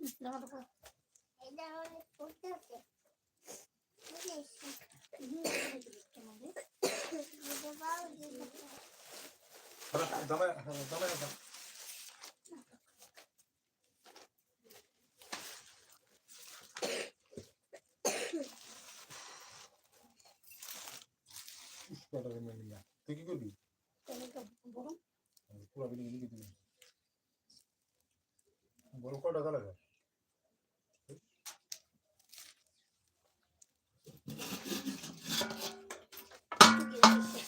জামাটা পরো। এটা অনেক পড়তে হচ্ছে বুঝিস হুম, এই যে একটা মধ্যে। বুঝতে পারো যে দামে দামে দাম তুই কি করবি তেলটা গরম। পুরো বিলি বিলি দিবি বড় কটা গালা যায় একটু দিয়ে দিচ্ছি।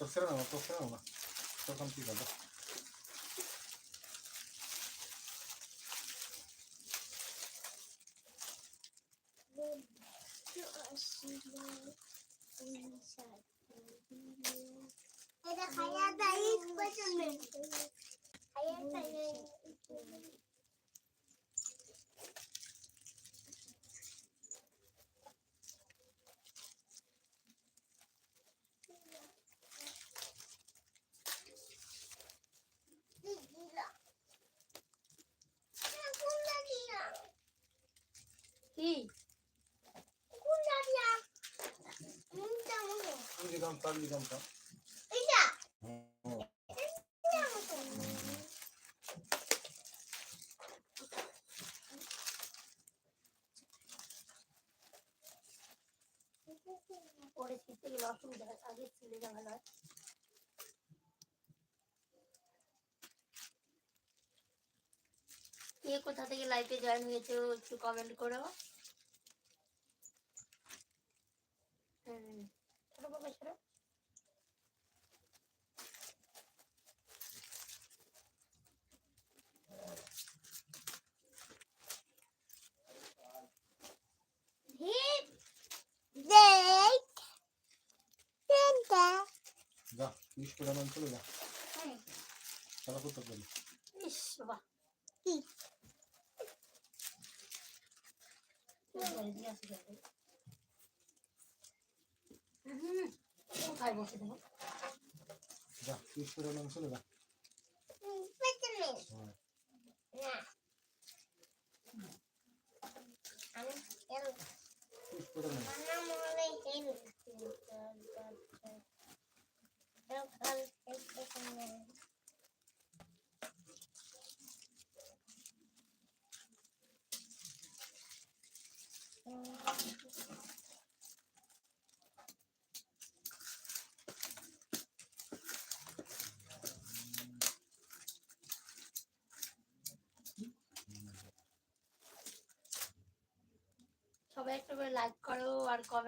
তোর না তোর সেরা না তোর কাম কি করবে এটা খায়া দাই পছন্দ খায়া দাই কি? তুই যে কাম তার যে কামটা পরে ছিটতে গেলে অসুবিধা। আগে কোথা থেকে লাইভে জয়েন হয়েছে একটু কমেন্ট করো হুম ছোট বাবা সরো যা বিশ করে মান চলে যা হুম খেলা করতে পারি ইস বাবা কি? জলদি আসি জলদি হুম কোথায় বসে দেবো যা তুই করে মান চলে যা হ্যাঁ বিশ করে মান সবাই একটু করে লাইক করো আর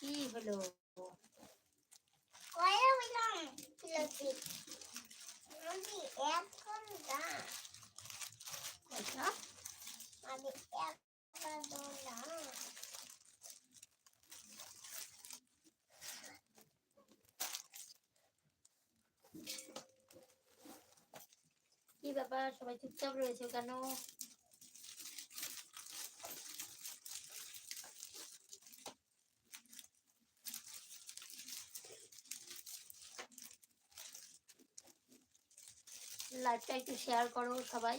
কি হলো কয়টা বললাম কিলোটি আমি এক ঘণ্টা কয়টা আমি এক ঘণ্টা কি ব্যাপার? সবাই চুপচাপ রয়েছে কেন? লাইভটা একটু শেয়ার করো সবাই।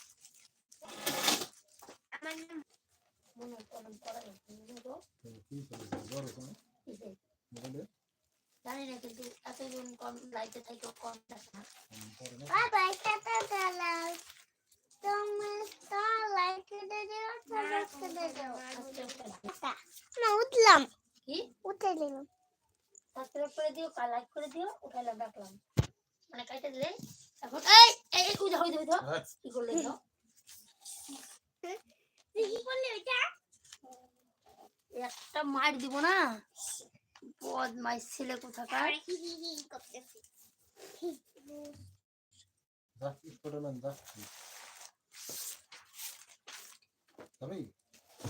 দিও দিও উঠলাম কি উঠে নিলাম সাবস্ক্রাইব করে দিও লাইক করে দিও উঠাইলাম রাখলাম মানে কাইটা দিলে এখন এই এই উঠা হইতে হইতে হ্যাঁ কি করলে তো তুই কি করলি ওইটা একটা মার দিব না? বদমাই ছেলে কোথাকার?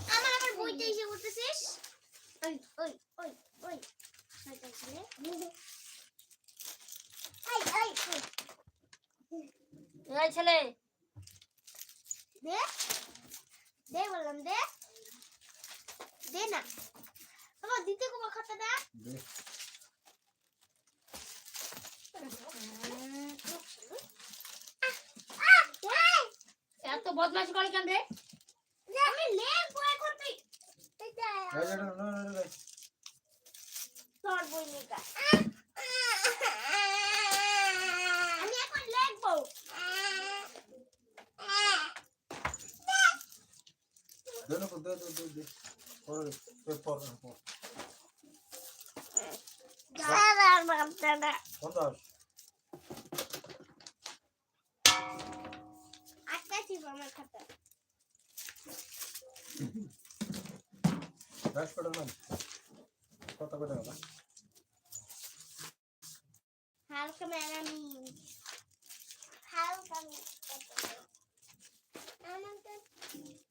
আমার আবার বইটা এসে করতেছিস ওই ওই ওই ওই ছেলে। দে। দে বললাম দে। দে না। বাবা দিতে কোমা খাতাটা দে। আহ এত বদমাইশি করে কেন রে? আমি লেখ বই করতে এই যে না না না না তোর বই লেখা আমি এখন লিখব দে না দে দে দে দে পরে পরে পরে পরে দাদা দাদা পঞ্চাশ আটটা ছিল আমার খাতা যা স্পাইডারম্যান কথা কইতে না হালকা ম্যাডামি হালকা আমাকে সত্যি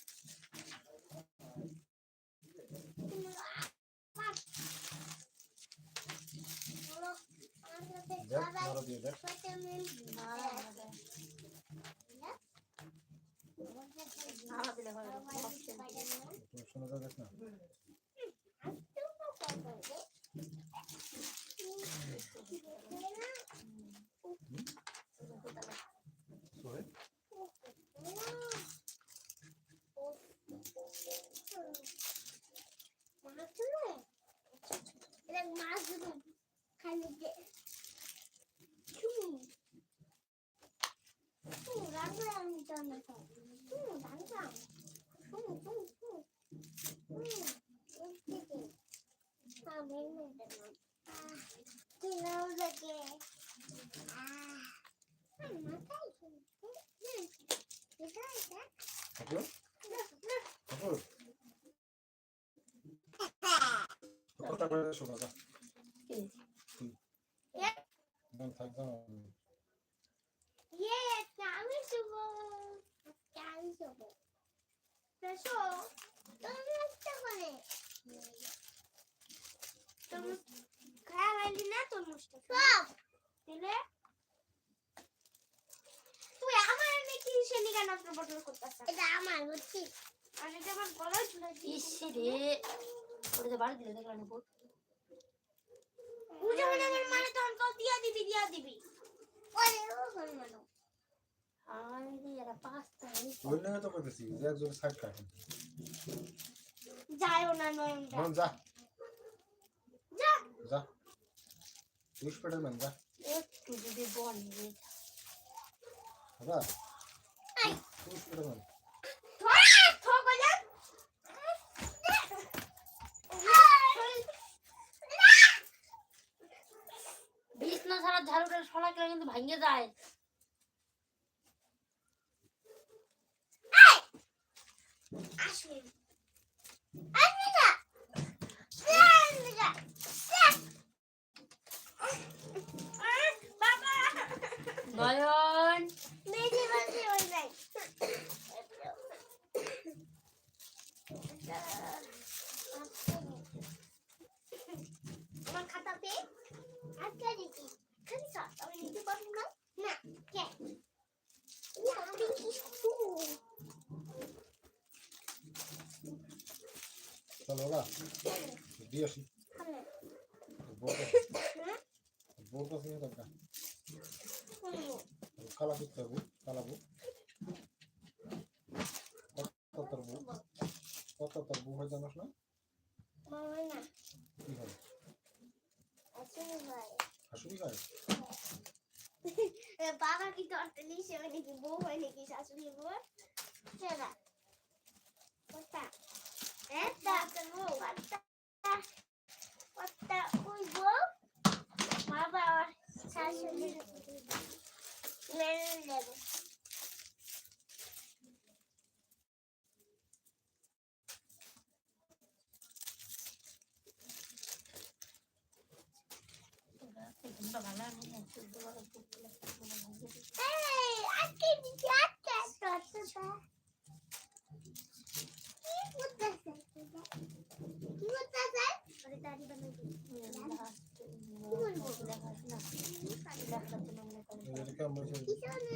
পাঁচটা হলে আশি টাকা। মনে হয় কমেন্ট করা যেতে পারে। হ্যালো আমার মা হালকা হলো আছে দেখ মারা দিয়ে দেখ না, না, না, না, না দিলে হবে না, option দিয়ে। তুমি শুনে যা দেখ না সরে মাছ খালি দে রাখলাম জানা রাখলাম কিনাও লাগে ঠাকুর ঠাকুর কথা কইতে শোনা যা কি? না থাক যা ইয়ে আমি শুভ আমি শুভ দেখো তুমি একটা করে তুমি খায়া গেলি না তোর মুখটা সব দিলে তুই আমার এনে কি সেনি কেন আপনার বটল করতেছ এটা আমার বুঝছি আর এটা আমার বড় ছিল ইস রে ওটা তো বাড়ি দিলে দেখলাম মনে আমার মানে তখন কল দিয়া দিবি দিয়া দিবি ওরে ও মানো আরে এরা পাঁচটা হয়েছে। ওই নিয়ে তো কইতেছি যে একজন সাইড কাটেন যাইও না নয়নটা বল যা যা যা তুই স্পাইডারম্যান যা একটু যদি বলে দাদা আই তুই থোগো যা বিছনা ছাড়া ঝাড়ুটা সলা কিন্তু ভাঙে যায় আসবে আসবে না আসবে না বাবা নয় খাবে বোর কাছে বোর কাছে নিয়ে যাব কালা করতে হবে কালাবো কত তোর বউ কত তোর বউ হয় জানোস না মামা না কি হয় আসলে ভাই শাশুড়ি হয় বাবা কি ধরতে নিছে মানে কি বউ? হয় নাকি শাশুড়ি বউ সেটা কোথা এটা বউ কোথা কোথা ওই বউ বাবা শাশুড়ি মেরে দেবে ঘুমটা ভালো হয় না চোদ্দ বারো এই আজকে দিকে আজকে তোরটা কি করতেছে কি করতেছে আরে দাদি বানাই এটা কেমন বলছে কি শোনে দে হুম বেয়াদা শুনে আমি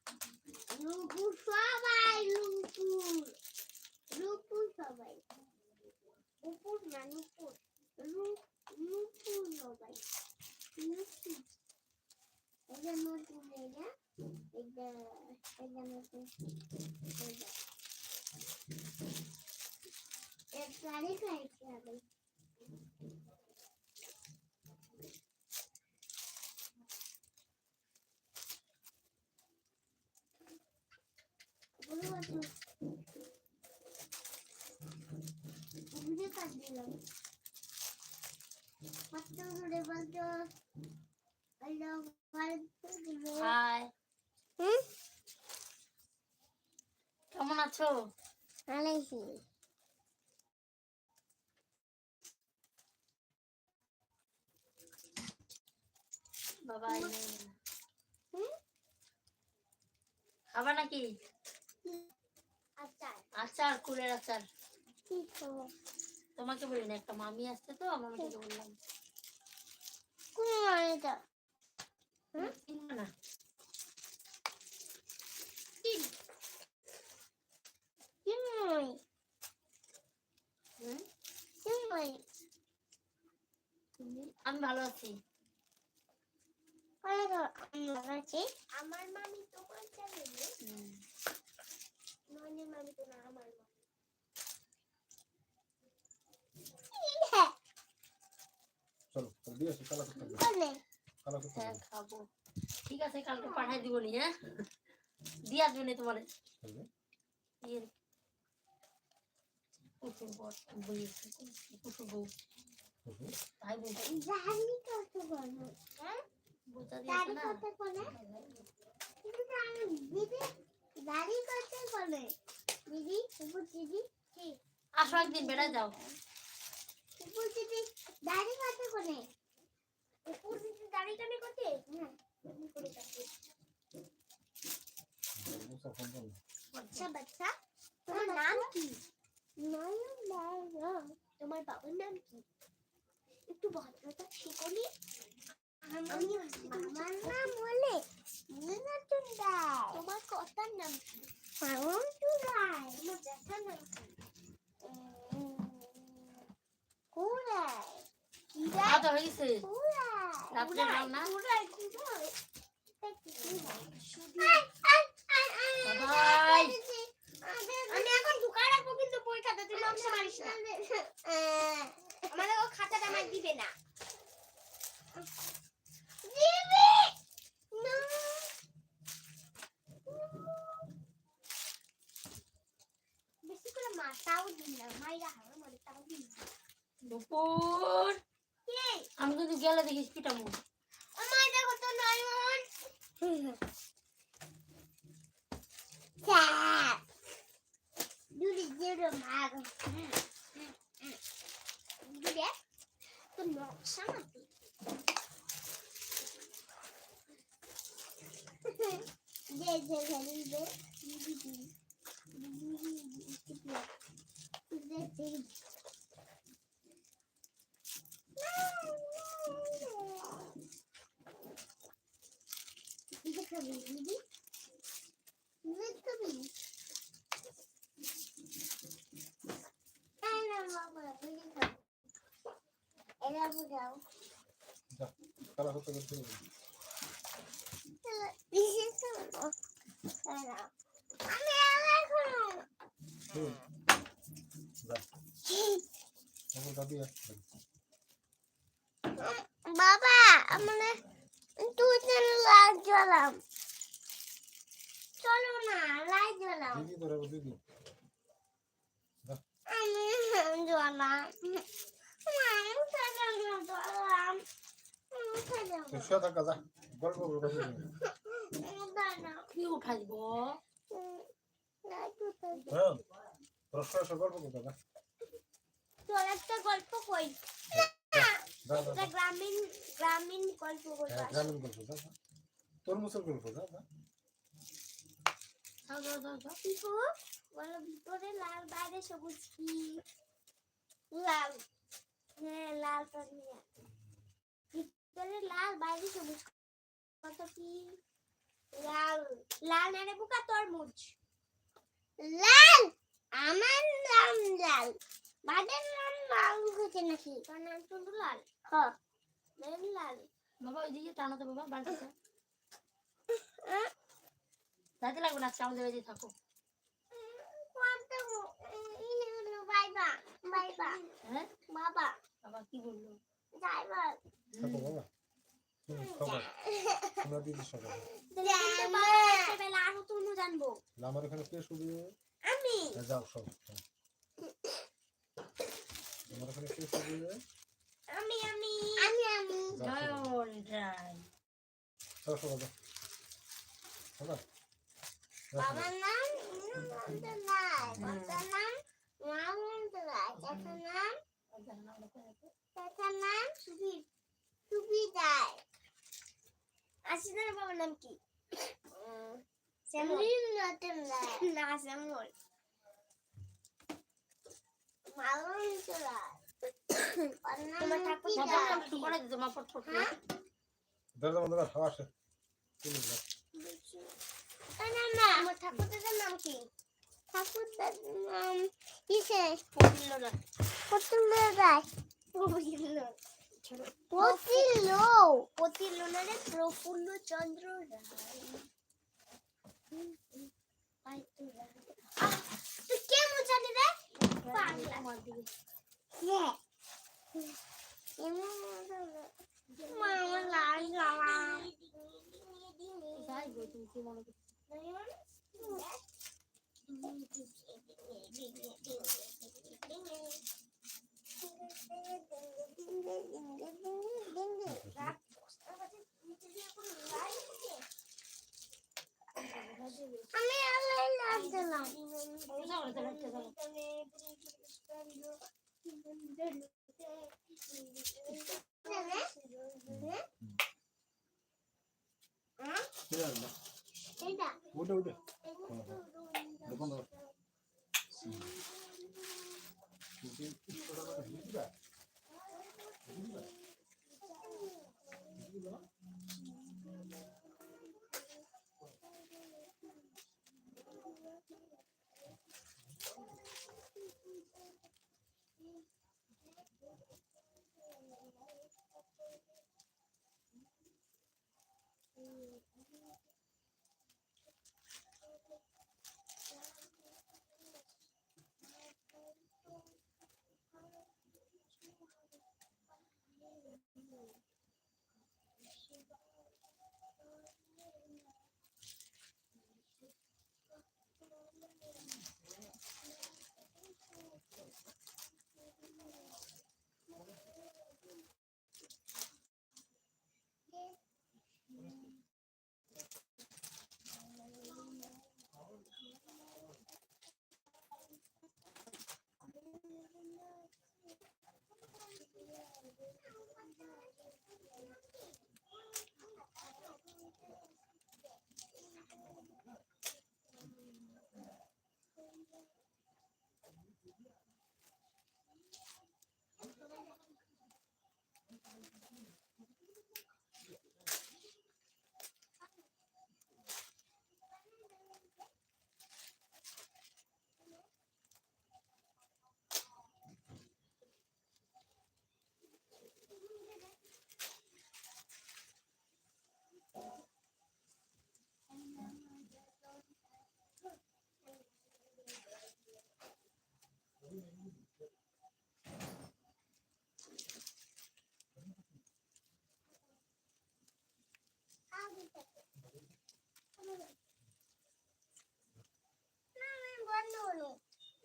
লুপু সবাই লুপুর লুপুর সবাই উপর না লুপুর লুপুর সবাই লুপুর এটা নতুন এটা এটা এটা নতুন এটা এর তারিখ আছে আবার বলো বাবু বুঝে কাট দিলাম কত দূরে বলতো হ্যালো বলতো দিবে হাই হুম কেমন আছো? আলাইছি বাবা খাবা নাকি? আচার। কুলের আচার। তোমাকে বলি না একটা মামি আসছে তো আমার মাকে বললাম। কোন হুম? চিনবে না কি মই হুম? কি মই ভালো আছি। আমার মামি তোমার চ্যানেলে নয়নের মামি তো না আমার মামি। চলো চলো দিয়ে আসি কালা করতে কালা করতে হ্যাঁ খাব। ঠিক আছে কালকে পাঠাই দিব নি হ্যাঁ? দিয়ে আসবে নি তোমার। কুকুর বর বই কুকুর বউ। কত হ্যাঁ? বোঝা দিয়েছে দাড়ি না। কত বলে। কিন্তু আমি দিদি দাড়ি কত বলে। দিদি উপর দিদি কি? আসো একদিন বেড়া যাও। উপর দিদি দাড়ি কত বলে। উপর দিদি দাড়ি কানে কত না এমনি করে কাটে। বুঝতে ফোন করো। আচ্ছা বাচ্চা তোমার নাম কি? তোমার বাবার নাম কি? একটু ভদ্রতা শিখলি আমি আমার নাম বলে তোমার কর্তার নাম কি? তোমার নাম রাত্রে আমি এখন ঢুকা রাখব কিন্তু বইখাতা তুই নকশা মারিস না আমাদের ও খাতাটা আমার দিবে না। দুপুর। আমি কিন্তু গেলে দেখিস পিটামু আমার দেখো তো নয়ন স্যার দুলি জেরো মার দুলে তো নকশা মাতি দে দে দে দে দে দে বাবা যা খেলা করতে এরা আমি আলাদা করো হুম যা আমার দাদি আসছে বাবা মানে তুই লাইট জ্বালাম চলো না লাইট জ্বালাম দিদি তোরা দিদি আমি জ্বালাম গল্প কি হ্যাঁ। তোর কই? একটা গ্রামীণ গ্রামীণ গল্প হ্যাঁ গ্রামীণ গল্প যা যা। তোর মুসল গল্প যাও পিকু বলো ভিতরে লাল বাইরে সবুজ কি? লাল। হ্যাঁ লাল পানিয়া ভিতরে লাল বাইরে সবুজ। কত কি? লাল। লাল নেড়ে বুকা তরমুজ। লাল! আমার নাম লাল। বাদের নাম লাল হচ্ছে নাকি? তোর নাম লাল। হ্যাঁ মেন লাল। বাবা ওইদিকে টানো তো বাবা বাড়িতে। যাইতে লাগবে না আজকে আমাদের বাড়িতে থাকো। হ্যাঁ? বাবা। বাবা কি বলল? ড্রাইভার। থাকো বাবা। তোমরা দিদি সবাই। আরও তুমি জানব আমার এখানে কে শুধু? আমি। যাও সব। আমার এখানে কে শুধু? আমি আমি। আমি আমি জয়ন ড্রাই যাও সবাই যাও বাবা বাবার নাম নন্দ নাই বাবার নাম নন্দ নাই চাচার নাম চাচার নাম সুবীর সুবীর রায় আসিদের বাবার নাম কি? শ্যামল। নতুন না ঠাকুর করে দিত মা ছোট আসে। আমার ঠাকুরদার নাম কি? ঠাকুরদার নাম কিসে পড়িল না প্রতুল্য রায় প্রফুল্ল প্রতিল্ল প্রতিল্ল না রে প্রফুল্ল চন্দ্র রায়। তুই কে মোচালি রে পাগলা। আমার হ্যাঁ মনে আমি আলাই লাভ ওটা ওটা দেখুন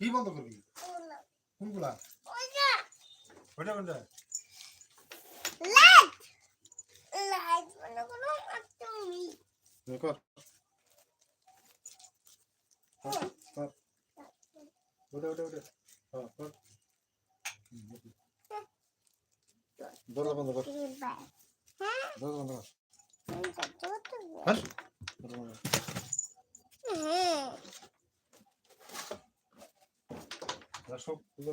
কি বন্ধ করবি? কোনগুলা? ওইটা কোনটা? লাইট। লাইট বন্ধ করো তুমি? কর। কর, কর। ওটা ওটা ওটা হ্যাঁ কর দরজা বন্ধ কর। দরজা বন্ধ কর। হ্যাঁ। রাখো খুলে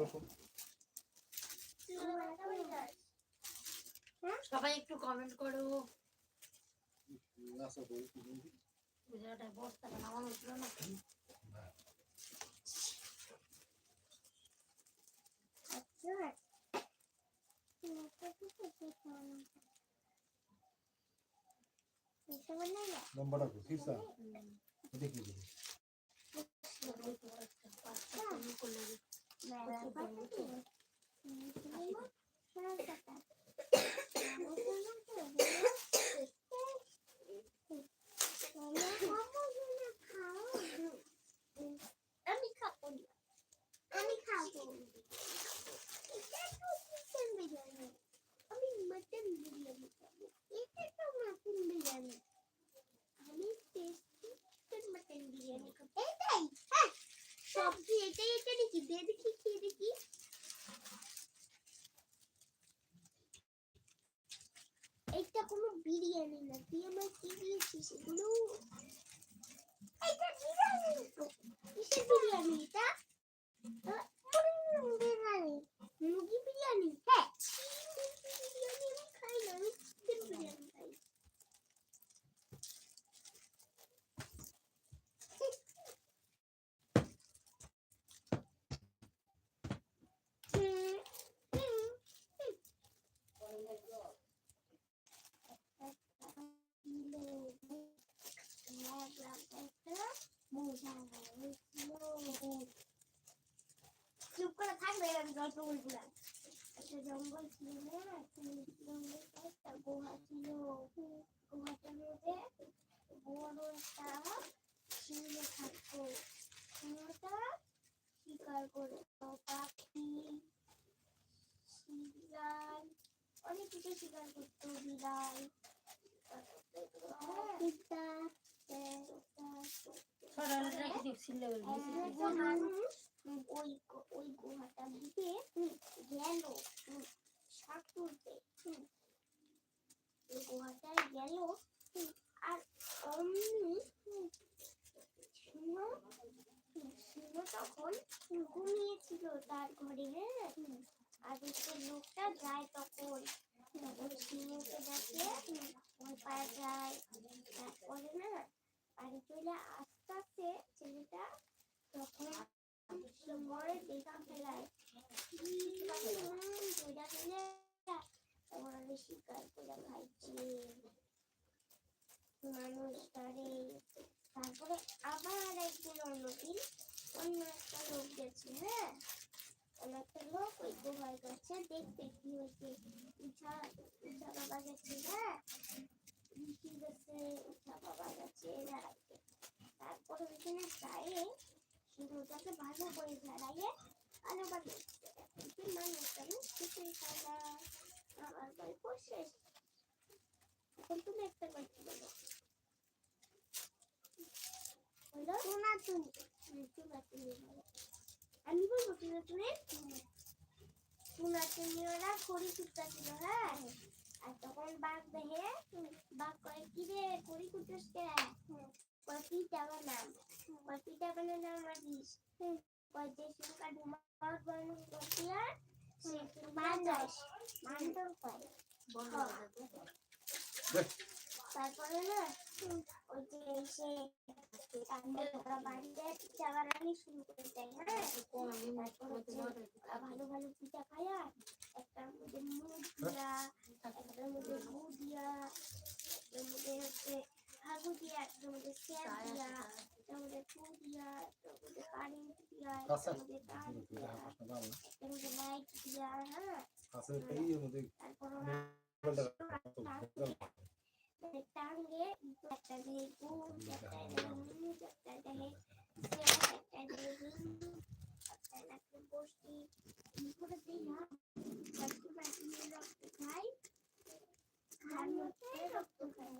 সবাই একটু কমেন্ট করো। আচ্ছা বস্তাটা নামানো ছিল না। নাম্বারটা কো কিসা এটা কি বলি ওই তো একটা পাঁচটা তুমি করলে আমি খাব না আমি খাব এটা তো চিকেন বিরিয়ানি আমি মটন বিরিয়ানি খাব এটা তো মটন বিরিয়ানি আমি টেস্টি চিকেন মটন বিরিয়ানি খাব এটাই হ্যাঁ সবজি এটাই এটা নাকি দে দেখি খেয়ে দেখি এটা কোনো বিরিয়ানি না তুই আমার কি দিয়েছিস এগুলো এটা বিরিয়ানি তো কিসের বিরিয়ানি এটা আহ, উম, বিরিয়ানি মুরগি বিরিয়ানি হ্যাঁ মুরগি বিরিয়ানি আমি খাই না আমি চিকেন বিরিয়ানি খাই হুম, হুম, হুম। চুপ করে থাকবে আমি গল্প বলছিলাম একটা জঙ্গল ছিল না একটা জঙ্গল একটা গুহা ছিল গুহাটার মধ্যে বড় একটা সিংহ থাকতো সিংহটা শিকার করে পাখি শিয়াল অনেক কিছু শিকার করতো বিড়াল পিতা সরালে রেখে দিচ্ছিল মানুষ ওই ওই গুহাটার দিকে গেল শাক তুলতে। ওই গুহাটায় গেল আর অমনি সিংহ তখন ঘুমিয়েছিল তার ঘরে হ্যাঁ আর হচ্ছে লোকটা যায় তখন ওই সিংহকে দেখে ভয় পাওয়া যায়, তারপরে না বাড়ি চলে আস্তে আস্তে ছেলেটা তখন খাইছে মানুষটারে তারপরে আবার একদিন অন্যদিন অন্য একটা লোক গেছে হ্যাঁ অন্য একটা লোক ওই গুহার কাছে দেখতে কি হয়েছে উঠা উঠা বাবা গেছে হ্যাঁ ঋষি গেছে উঠা বাবা গেছে বেড়াইতে তারপরে ওইখানে যায় সিংহটাকে ভালো করে ঝাড়াইয়ে আলো বানিয়েছে মানুষ আমি কিছুই খাই না। আমার গল্প শেষ এখন তুমি একটা গল্প বলো? বলো। শোনা তুমি। শোনা তুমি বলো। আমি বলব শোনা তুমি? শোনা তুমি ওরা খড়ি কুত্তা ছিল হ্যাঁ? আর তখন বাঘ দেখে বাঘ কয় কি রে খড়ি কুত্তাস কে কয় পিঠা বানাম কয় পিঠা বানানো আমার দিস কয় যে সুকা ডুমার বানানো করতি আর সে বাজাস মানতর কয় বন্ধ করে দাও তো। তারপরে না হুম, ওই যে সে তারপরে ওরা বাড়িতে পিঠা বানানি শুরু করে দেয় হ্যাঁ কোন দিন তারপর হাগু দিয়া মধ্যে স্যার দিয়া এর মধ্যে ফু দিয়া কারেন্ট দিয়া মধ্যে তার দিয়া এর মধ্যে লাইট দিয়া হ্যাঁ আসলে একটা দিয়ে একটা দিয়ে মুখ একটা দিয়ে একটা দিয়ে একটা রক্ত খাই রক্ত খাই